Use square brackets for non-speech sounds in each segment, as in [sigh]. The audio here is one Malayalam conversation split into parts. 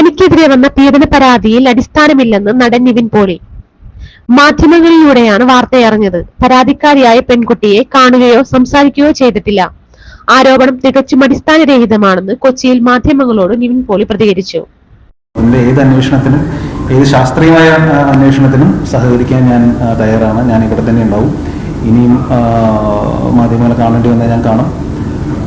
തനിക്കെതിരെ വന്ന പീഡന പരാതിയിൽ അടിസ്ഥാനമില്ലെന്ന് നടൻ നിവിൻ പോളി. മാധ്യമങ്ങളിലൂടെയാണ് വാർത്തയറിഞ്ഞത്. പരാതിക്കാരിയായ പെൺകുട്ടിയെ കാണുകയോ സംസാരിക്കുകയോ ചെയ്തിട്ടില്ല. ആരോപണം തികച്ചും അടിസ്ഥാനരഹിതമാണെന്ന് കൊച്ചിയിൽ മാധ്യമങ്ങളോട് നിവിൻ പോളി പ്രതികരിച്ചു. ഏത് അന്വേഷണത്തിനും ഏത് ശാസ്ത്രീയമായ അന്വേഷണത്തിനും സഹകരിക്കാൻ ഞാൻ തയ്യാറാണ്. ഞാൻ ഇവിടെ തന്നെ ഉണ്ടാവും. ഇനിയും മാധ്യമങ്ങളെ കാണേണ്ടി വന്നാൽ ഞാൻ കാണും.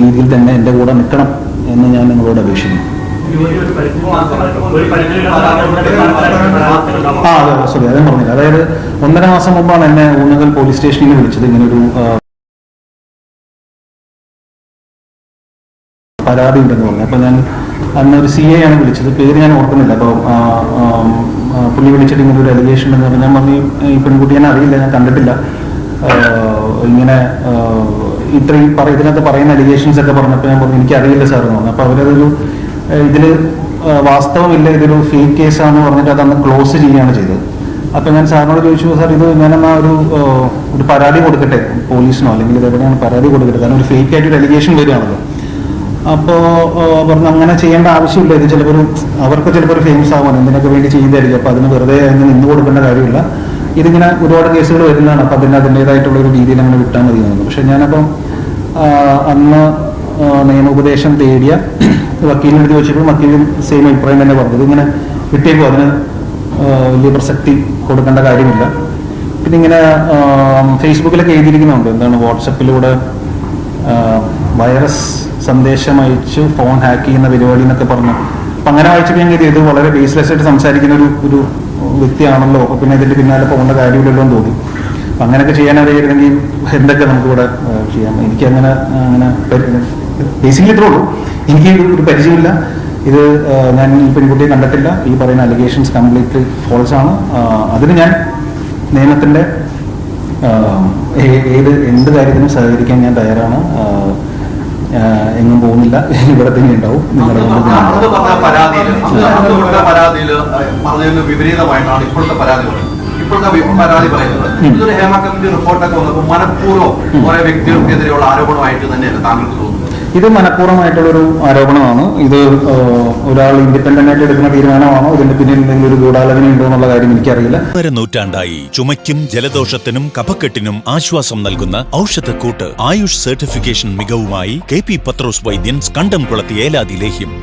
രീതിയിൽ തന്നെ എന്റെ കൂടെ നിൽക്കണം എന്ന് ഞാൻ നിങ്ങളോട് അപേക്ഷിക്കുന്നു. ആ അതെ സോറി അതേ പറഞ്ഞില്ല അതായത് ഒന്നര മാസം മുമ്പാണ് എന്നെ ഊന്നകൽ പോലീസ് സ്റ്റേഷനിൽ വിളിച്ചത്. ഇങ്ങനെ ഒരു പരാതി ഉണ്ടെന്ന് പറഞ്ഞു. അപ്പോൾ ഞാൻ അന്ന് ഒരു സി എ ആണ് വിളിച്ചത്. പേര് ഞാൻ ഓർക്കുന്നില്ല. അപ്പോൾ പുള്ളി വിളിച്ചിട്ട് ഇങ്ങനെ ഒരു അലിഗേഷൻ ഉണ്ടെന്ന് പറഞ്ഞു. ഞാൻ പറഞ്ഞു ഈ പെൺകുട്ടി ഞാൻ അറിയില്ല ഞാൻ കണ്ടിട്ടില്ല. ഇങ്ങനെ ഇത്രയും പറ ഇതിനകത്ത് പറയുന്ന അലിഗേഷൻസ് ഒക്കെ പറഞ്ഞപ്പോൾ ഞാൻ പറഞ്ഞു എനിക്കറിയില്ല സാർ എന്ന് പറഞ്ഞു. അപ്പോൾ അവരതൊരു ഇതിൽ വാസ്തവമില്ല ഇതൊരു ഫേക്ക് കേസ് കേസാണെന്ന് പറഞ്ഞിട്ട് അതന്ന് ക്ലോസ് ചെയ്യുകയാണ് ചെയ്തത്. അപ്പോൾ ഞാൻ സാറിനോട് ചോദിച്ചു സാർ ഇത് ഞാനെന്നാ ഒരു ഒരു പരാതി കൊടുക്കട്ടെ പോലീസിനോ അല്ലെങ്കിൽ ഇതെവിടെയാണ് പരാതി കൊടുക്കട്ടെ? കാരണം ഒരു ഫേക്ക് ആയിട്ട് ഒരു അലിഗേഷൻ വരികയാണല്ലോ അപ്പോൾ പറഞ്ഞു അങ്ങനെ ചെയ്യേണ്ട ആവശ്യമില്ല. ഇത് ചിലപ്പോൾ അവർക്ക് ചിലപ്പോൾ ഫേമസ് ആവാൻ എന്തിനൊക്കെ വേണ്ടി ചെയ്യുന്നതായിരിക്കും അപ്പൊ അതിന് വെറുതെ അതിന് നിന്ന് കൊടുക്കേണ്ട കാര്യമില്ല. ഇതിങ്ങനെ ഒരുപാട് കേസുകൾ വരുന്നതാണ്. അപ്പൊ അതിന് അതിന്റെതായിട്ടുള്ള ഒരു രീതിയിൽ അങ്ങനെ വിട്ടാൽ മതി എന്നുള്ളത് പക്ഷെ ഞാനപ്പം അന്ന് നിയമോപദേശം തേടിയ വക്കീലിനെടുത്ത് എഴുതി വെച്ചപ്പോൾ വക്കീലും സെയിം അഭിപ്രായം തന്നെ പറഞ്ഞത്. ഇങ്ങനെ വിട്ടേക്കും? അതിന് വലിയ പ്രസക്തി കൊടുക്കേണ്ട കാര്യമില്ല. പിന്നെ ഇങ്ങനെ ഫേസ്ബുക്കിലൊക്കെ എഴുതിയിരിക്കുന്നുണ്ട്. എന്താണ് വാട്സപ്പിലൂടെ വൈറസ് സന്ദേശം അയച്ച് ഫോൺ ഹാക്ക് ചെയ്യുന്ന പരിപാടി എന്നൊക്കെ പറഞ്ഞു. അപ്പൊ അങ്ങനെ വായിച്ചപ്പോൾ ഞാൻ ഇത് വളരെ ബേസ്ലെസ് ആയിട്ട് സംസാരിക്കുന്ന ഒരു ഒരു വ്യക്തിയാണല്ലോ അപ്പൊ പിന്നെ ഇതിന്റെ പിന്നാലെ പോകേണ്ട കാര്യമില്ലല്ലോ എന്ന് തോന്നി. അപ്പൊ അങ്ങനെയൊക്കെ ചെയ്യാൻ അറിയായിരുന്നെങ്കിൽ എന്തൊക്കെ നമുക്കിവിടെ ചെയ്യാം? എനിക്ക് അങ്ങനെ അങ്ങനെ ബേസിക്കലി ഇത്രേ ഉള്ളൂ. എനിക്ക് ഒരു പരിചയമില്ല. ഇത് ഞാൻ ഈ പെൺകുട്ടിയെ കണ്ടിട്ടില്ല. ഈ പറയുന്ന അലിഗേഷൻസ് കംപ്ലീറ്റ്ലി ഫോൾസ് ആണ്. അതിന് ഞാൻ നിയമത്തിന്റെ ഏത് എന്ത് കാര്യത്തിനും സഹകരിക്കാൻ ഞാൻ തയ്യാറാണ്. എങ്ങും പോകുന്നില്ല. [laughs] ഇവിടെ തന്നെ ഉണ്ടാവും. നിങ്ങളുടെ മുമ്പിൽ തന്നെ അന്ന് ഉണ്ടാവും. പറഞ്ഞ പരാതിയിൽ അന്ന് കൊടുത്ത പരാതിയിൽ പറഞ്ഞതിന് വിപരീതമായിട്ടാണ് ഇപ്പോഴത്തെ പരാതി പറയുന്നത്. ഇപ്പോഴത്തെ പരാതി പറയുന്നത്. ഇതൊരു ഹേമ കമ്മിറ്റി റിപ്പോർട്ടൊക്കെ വന്നപ്പോൾ മനഃപൂർവം. കുറെ വ്യക്തികൾക്കെതിരെയുള്ള ആരോപണമായിട്ട് തന്നെയല്ല താങ്കൾക്ക് തോന്നുന്നത്? ഇത് മനഃപൂർവമായിട്ടുള്ളൊരു ആരോപണമാണ്. ഇത് ഒരാൾ ഇൻഡിപെൻഡന്റ് ആയിട്ട് എടുക്കുന്ന തീരുമാനമാണോ? ഇതിന്റെ പിന്നിൽ എന്തെങ്കിലും ഒരു ഗൂഢാലോചന ഉണ്ടോ എന്നുള്ള കാര്യം എനിക്കറിയില്ല. ഒന്നര നൂറ്റാണ്ടായി ചുമയ്ക്കും ജലദോഷത്തിനും കഫക്കെട്ടിനും ആശ്വാസം നൽകുന്ന ഔഷധക്കൂട്ട് ആയുഷ് സർട്ടിഫിക്കേഷൻ മികവുമായി കെ പി പത്രോസ് വൈദ്യൻ കണ്ടംകുളത്തി ഏലാതി ലേഹ്യം.